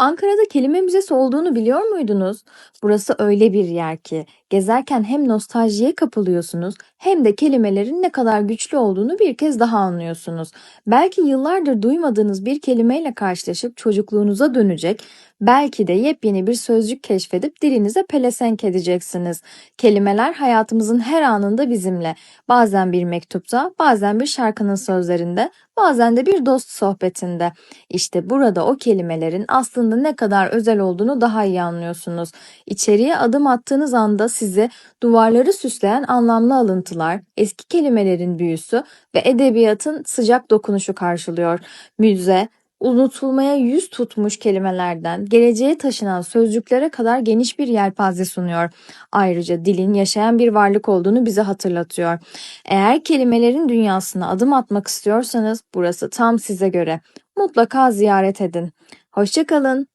Ankara'da kelime müzesi olduğunu biliyor muydunuz? Burası öyle bir yer ki gezerken hem nostaljiye kapılıyorsunuz hem de kelimelerin ne kadar güçlü olduğunu bir kez daha anlıyorsunuz. Belki yıllardır duymadığınız bir kelimeyle karşılaşıp çocukluğunuza dönecek, belki de yepyeni bir sözcük keşfedip dilinize pelesenk edeceksiniz. Kelimeler hayatımızın her anında bizimle. Bazen bir mektupta, bazen bir şarkının sözlerinde, bazen de bir dost sohbetinde. İşte burada o kelimelerin aslında ne kadar özel olduğunu daha iyi anlıyorsunuz. İçeriye adım attığınız anda sizi duvarları süsleyen anlamlı alıntılar, eski kelimelerin büyüsü ve edebiyatın sıcak dokunuşu karşılıyor. Müze, unutulmaya yüz tutmuş kelimelerden geleceğe taşınan sözcüklere kadar geniş bir yelpaze sunuyor. Ayrıca dilin yaşayan bir varlık olduğunu bize hatırlatıyor. Eğer kelimelerin dünyasına adım atmak istiyorsanız burası tam size göre. Mutlaka ziyaret edin. Hoşçakalın.